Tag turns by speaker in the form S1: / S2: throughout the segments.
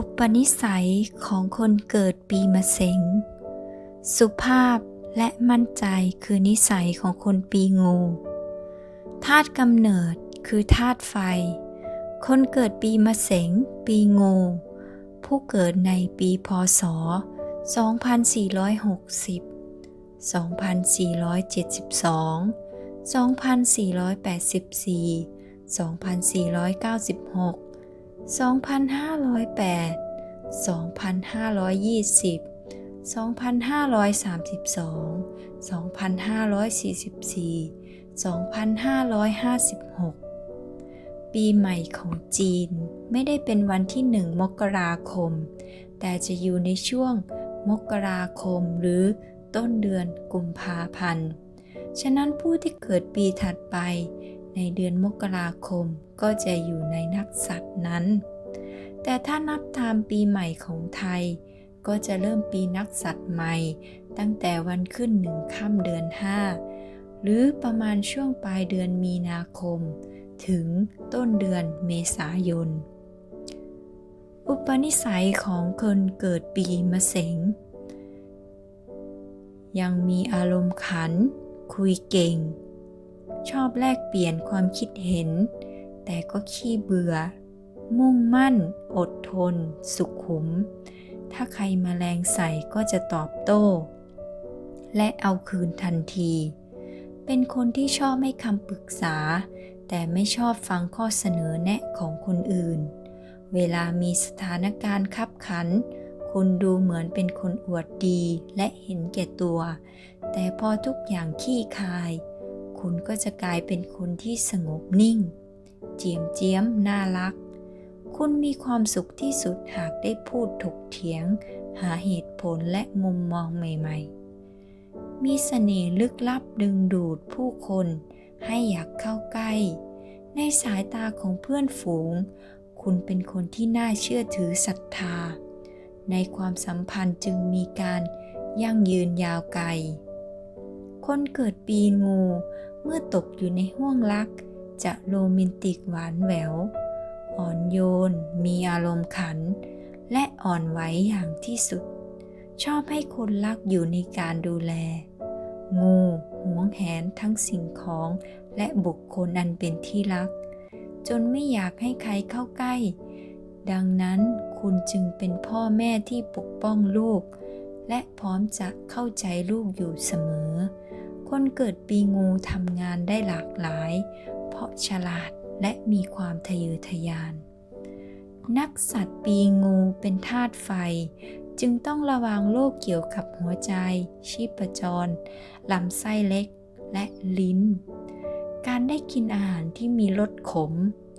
S1: อุปนิสัยของคนเกิดปีมะเสง สุภาพและมั่นใจคือนิสัยของคนปีงูธาตุกำเนิดคือธาตุไฟ คนเกิดปีมะเสง ปีงู ผู้เกิดในปีพศ 2460 2472 2484 2496 2508 2520 2532 2544 2556 ปีใหม่ของจีนไม่ได้เป็นวันที่หนึ่งมกราคม แต่จะอยู่ในช่วงมกราคมหรือต้นเดือนกุมภาพันธ์ ฉะนั้นผู้ที่เกิดปีถัดไป ในเดือนมกราคมก็จะอยู่ในนักสัตว์นั้น แต่ถ้านับตามปีใหม่ของไทย ก็จะเริ่มปีนักสัตว์ใหม่ ตั้งแต่วันขึ้นหนึ่งค่ำเดือน 5 หรือประมาณช่วงปลายเดือนมีนาคม ถึงต้นเดือนเมษายน อุปนิสัยของคนเกิดปีมะเสงยังมีอารมณ์ขัน คุยเก่ง ชอบแลกเปลี่ยนความคิดเห็น แต่ก็ขี้เบื่อ มุ่งมั่น อดทน สุขุม ถ้าใครมาแรงใส่ก็จะตอบโต้ และเอาคืนทันที เป็นคนที่ชอบให้คำปรึกษา แต่ไม่ชอบฟังข้อเสนอแนะของคนอื่น เวลามีสถานการณ์ขับขันคุณดูเหมือนเป็นคนอวดดีและเห็นแก่ตัว แต่พอทุกอย่างขี้คาย คุณก็จะกลายเป็นคนที่สงบนิ่ง เจียมเจียมน่ารัก คุณมีความสุขที่สุดหากได้พูดถกเถียง หาเหตุผลและมุมมองใหม่ๆ มีเสน่ห์ลึกลับดึงดูดผู้คนให้อยากเข้าใกล้ ในสายตาของเพื่อนฝูง คุณเป็นคนที่น่าเชื่อถือศรัทธา ในความสัมพันธ์จึงมีการยั่งยืนยาวไกล คนเกิดปีงู เมื่อตกอยู่ในห้วงรัก จะโรแมนติกหวานแหวว อ่อนโยน มีอารมณ์ขัน และอ่อนไหวอย่างที่สุด ชอบให้คนรักอยู่ในการดูแล งูหวงแหนทั้งสิ่งของและบุคคลอันเป็นที่รัก จนไม่อยากให้ใครเข้าใกล้ ดังนั้นคุณจึงเป็นพ่อแม่ที่ปกป้องลูกและพร้อมจะเข้าใจลูกอยู่เสมอ คนเกิดปีงูทำงานได้หลากหลาย เพราะฉลาดและมีความทะเยอทะยาน นักสัตว์ปีงูเป็นธาตุไฟ จึงต้องระวังโรคเกี่ยวกับหัวใจ ชีพจรลำไส้เล็กและลิ้น การได้กินอาหารที่มีรสขม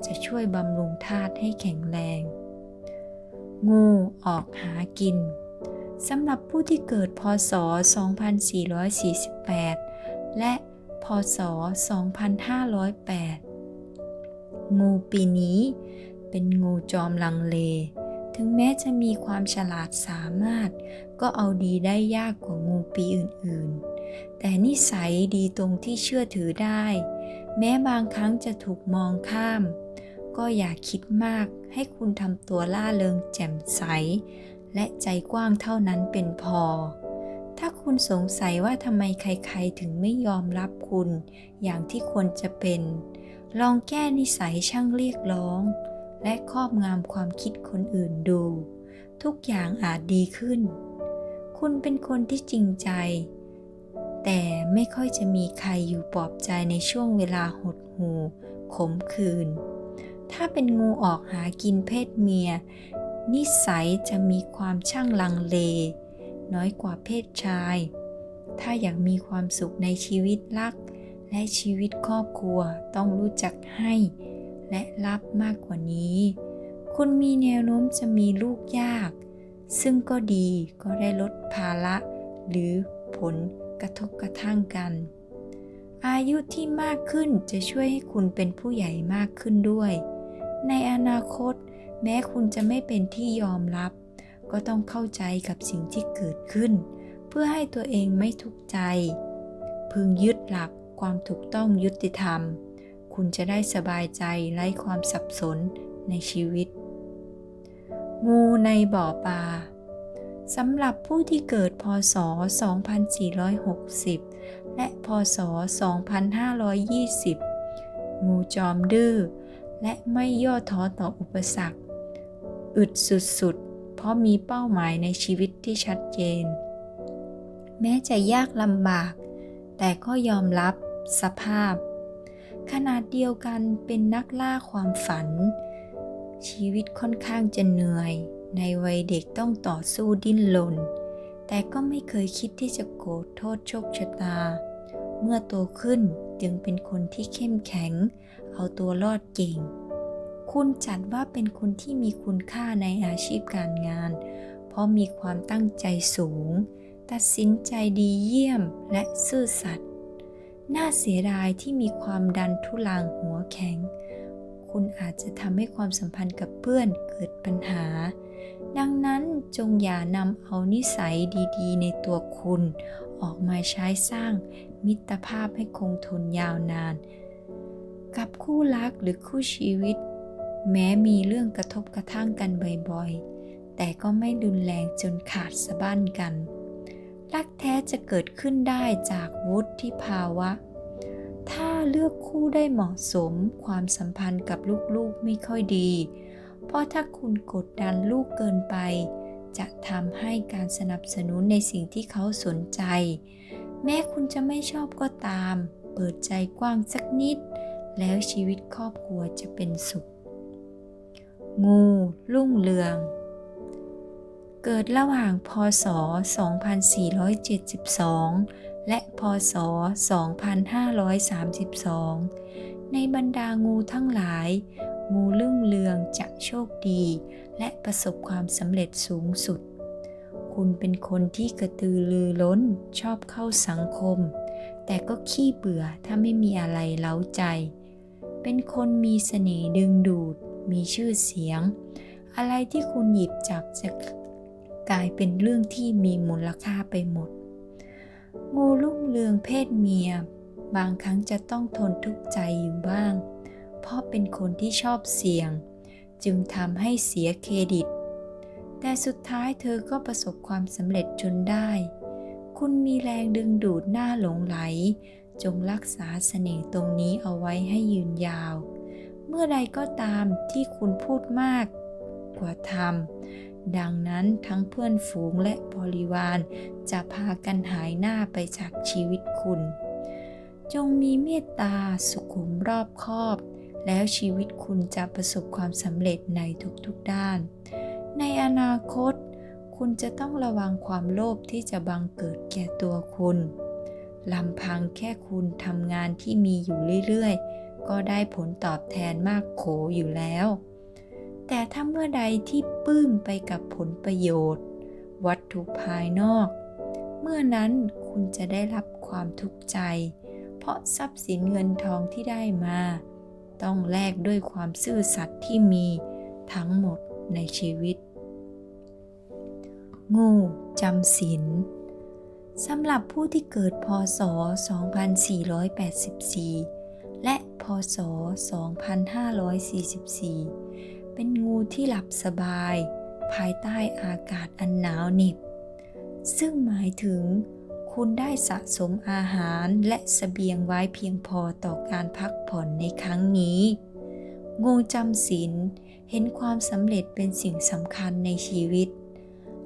S1: จะช่วยบำรุงธาตุให้แข็งแรง งูออกหากินสำหรับผู้ที่เกิดพศ 2448 และพศ 2508 งูปีนี้เป็นงูจอมลังเล ถึงแม้จะมีความฉลาดสามารถ ก็เอาดีได้ยากกว่างูปีอื่นๆ แต่นิสัยดีตรงที่เชื่อถือได้ แม้บางครั้งจะถูกมองข้าม ก็อย่าคิดมาก ให้คุณทำตัวล่าเริงแจ่มใส และใจกว้างเท่านั้นเป็นพอ ถ้าคุณสงสัยว่าทำไมใครๆ ถึงไม่ยอมรับคุณ อย่างที่ควรจะเป็น ลองแก้นิสัยช่างเรียกร้อง และครอบงำความคิดคนอื่นดู ทุกอย่างอาจดีขึ้น คุณเป็นคนที่จริงใจ แต่ไม่ค่อยจะมีใครอยู่ปลอบใจในช่วงเวลาหดหู่ขมขื่นถ้าเป็นงูออกหากินเพศเมีย นิสัยจะมีความช่างลังเล น้อยกว่าเพศชาย ถ้าอยากมีความสุขในชีวิตรัก และชีวิตครอบครัวต้องรู้จักให้ และรับมากกว่านี้ คุณมีแนวโน้มจะมีลูกยาก ซึ่งก็ดีก็ได้ลดภาระ หรือผลกระทบกระทั่งกัน อายุที่มากขึ้นจะช่วยให้คุณเป็นผู้ใหญ่มากขึ้นด้วย ในอนาคต แม้คุณจะไม่เป็นที่ยอมรับ ก็ต้องเข้าใจกับสิ่งที่เกิดขึ้น เพื่อให้ตัวเองไม่ทุกข์ใจ พึงยึดหลักความถูกต้องยุติธรรม คุณจะได้สบายใจไร้ความสับสนในชีวิต งูในบ่อปลาสำหรับผู้ที่เกิดพศ 2460 และพศ 2520 งูจอมดื้อ และไม่ย่อท้อต่ออุปสรรค อึดสุดๆ เพราะมีเป้าหมายในชีวิตที่ชัดเจน แม้จะยากลำบาก แต่ก็ยอมรับสภาพ ขนาดเดียวกันเป็นนักล่าความฝัน ชีวิตค่อนข้างจะเหนื่อย ในวัยเด็กต้องต่อสู้ดิ้นรนแต่ก็ไม่เคยคิดที่จะโกรธโทษโชคชะตา เมื่อโตขึ้นจึงเป็นคนที่เข้มแข็ง เอาตัวรอดเก่ง คุณจัดว่าเป็นคนที่มีคุณค่าในอาชีพการงาน เพราะมีความตั้งใจสูง ตัดสินใจดีเยี่ยมและซื่อสัตย์ น่าเสียดายที่มีความดันทุลังหัวแข็ง คุณอาจจะทำให้ความสัมพันธ์กับเพื่อนเกิดปัญหา ดังนั้นจงอย่านำเอานิสัยดี ๆ ในตัวคุณ ออกมาใช้สร้างมิตรภาพให้คงทนยาวนาน กับคู่รักหรือคู่ชีวิต แม้มีเรื่องกระทบกระทั่งกันบ่อยๆ แต่ก็ไม่รุนแรงจนขาดสะบั้นกัน รักแท้จะเกิดขึ้นได้จากวุฒิภาวะ ถ้าเลือกคู่ได้เหมาะสมความสัมพันธ์กับลูกๆไม่ค่อยดี เพราะถ้าคุณกดดันลูกเกินไป จะทำให้การสนับสนุนในสิ่งที่เขาสนใจ แม้คุณจะไม่ชอบก็ตาม เปิดใจกว้างสักนิด แล้วชีวิตครอบครัวจะเป็นสุข งูรุ่งเรือง เกิดระหว่างพศ 2472 และพศ 2532 ในบรรดางูทั้งหลาย งูรุ่งเรืองจะโชคดี และประสบความสำเร็จสูงสุด คุณเป็นคนที่กระตือรือร้นชอบเข้าสังคม แต่ก็ขี้เบื่อถ้าไม่มีอะไรเล้าใจ เป็นคนมีเสน่ห์ดึงดูด มีชื่อเสียง อะไรที่คุณหยิบจับจะกลายเป็นเรื่องที่มีมูลค่าไปหมด งูรุ่งเรืองเพศเมีย บางครั้งจะต้องทนทุกข์ใจอยู่บ้าง เพราะเป็นคนที่ชอบเสี่ยง จึงทำให้เสียเครดิต แต่สุดท้ายเธอก็ประสบความสำเร็จจนได้ คุณมีแรงดึงดูดหน้าหลงไหล จงรักษาเสน่ห์ตรงนี้เอาไว้ให้ยืนยาว เมื่อใดก็ตามที่คุณพูดมากกว่าทำดังนั้นทั้งเพื่อนฝูงและบริวาร จะพากันหายหน้าไปจากชีวิตคุณ จงมีเมตตาสุขุมรอบคอบ แล้วชีวิตคุณจะประสบความสำเร็จในทุกๆด้าน ในอนาคต คุณจะต้องระวังความโลภที่จะบังเกิดแก่ตัวคุณลำพังแค่คุณทำงานที่มีอยู่เรื่อยๆ ก็ได้ผลตอบแทนมากโขอยู่แล้ว แต่ถ้าเมื่อใดที่ปื้มไปกับผลประโยชน์ วัตถุภายนอก เมื่อนั้นคุณจะได้รับความทุกข์ใจ เพราะทรัพย์สินเงินทองที่ได้มา ต้องแลกด้วยความซื่อสัตย์ที่มีทั้งหมดในชีวิต งูจำศีลสำหรับผู้ที่เกิดพศ 2484 และพศ 2544 เป็นงูที่หลับสบาย ภายใต้อากาศอันหนาวเหน็บซึ่งหมายถึงคุณได้สะสมอาหารและสเสบียงไว้เพียงพอต่อการพักผ่อนในครั้งนี้ งูจำศีลเห็นความสำเร็จเป็นสิ่งสำคัญในชีวิต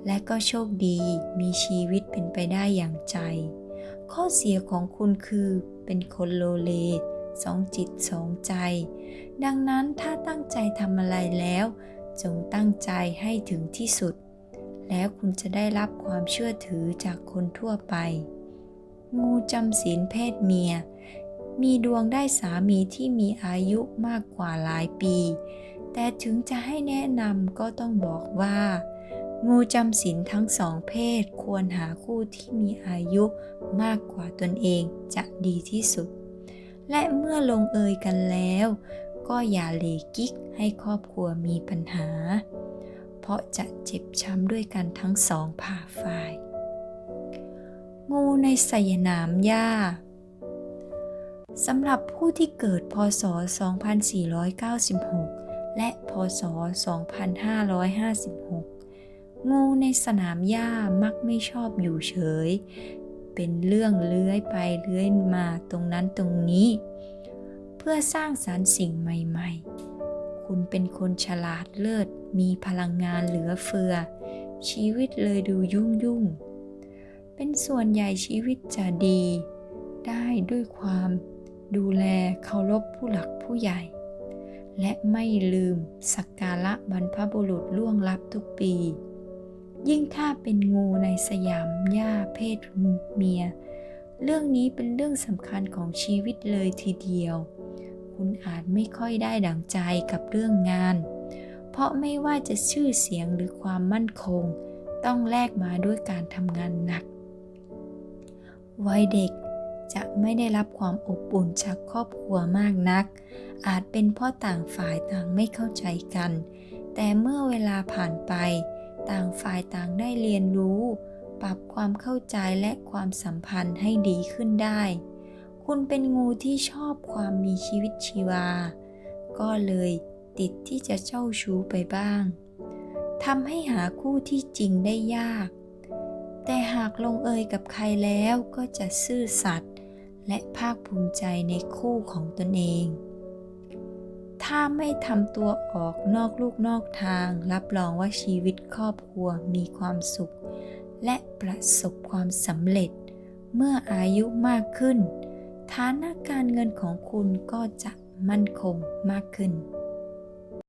S1: และก็โชคดีมีชีวิตเป็นไปได้อย่างใจ ข้อเสียของคุณคือเป็นคนโลเล สองจิตสองใจ ดังนั้นถ้าตั้งใจทำอะไรแล้ว จงตั้งใจให้ถึงที่สุด แล้วคุณจะได้รับความเชื่อถือจากคนทั่วไป งูจำศีลเพศเมีย มีดวงได้สามีที่มีอายุมากกว่าหลายปี แต่ถึงจะให้แนะนำก็ต้องบอกว่างูจำศีลทั้งสองเพศควรหาคู่ที่มีอายุมากกว่าตนเองจะดีที่สุด และเมื่อลงเอยกันแล้ว ก็อย่าเลกิกให้ครอบครัวมีปัญหา เพราะจะเจ็บช้ำด้วยกันทั้งสองผ่าฝ่าย งูในสยนามหญ้าสำหรับผู้ที่เกิดพศ 2496 และพศ 2556 งูในสนามหญ้ามักไม่ชอบอยู่เฉย เป็นเรื่องเลื้อยไปเลื้อยมาตรงนั้นตรงนี้ เพื่อสร้างสรรค์สิ่งใหม่ ๆ คุณเป็นคนฉลาดเลิศมีพลังงานเหลือเฟือ ชีวิตเลยดูยุ่งยุ่ง เป็นส่วนใหญ่ชีวิตจะดี ได้ด้วยความดูแลเคารพผู้หลักผู้ใหญ่ และไม่ลืมสักการะบรรพบุรุษล่วงลับทุกปี ยิ่งถ้าเป็นงูในสยามหญ้าเพศเมีย เรื่องนี้เป็นเรื่องสำคัญของชีวิตเลยทีเดียว คุณอาจไม่ค่อยได้ดังใจกับเรื่องงาน เพราะไม่ว่าจะชื่อเสียงหรือความมั่นคง ต้องแลกมาด้วยการทำงานหนัก วัยเด็กจะไม่ได้รับความอบอุ่นจากครอบครัวมากนัก อาจเป็นเพราะต่างฝ่ายต่างไม่เข้าใจกัน แต่เมื่อเวลาผ่านไป ต่างฝ่ายต่างได้เรียนรู้ ปรับความเข้าใจและความสัมพันธ์ให้ดีขึ้นได้ คุณเป็นงูที่ชอบความมีชีวิตชีวา ก็เลยติดที่จะเจ้าชู้ไปบ้างทำให้หาคู่ที่จริงได้ยาก แต่หากลงเอยกับใครแล้วก็จะซื่อสัตย์และภาคภูมิใจในคู่ของตนเอง ถ้าไม่ทำตัวออกนอกลูกนอกทาง รับรองว่าชีวิตครอบครัวมีความสุข และประสบความสำเร็จ เมื่ออายุมากขึ้น ฐานะการเงินของคุณก็จะมั่นคงมากขึ้น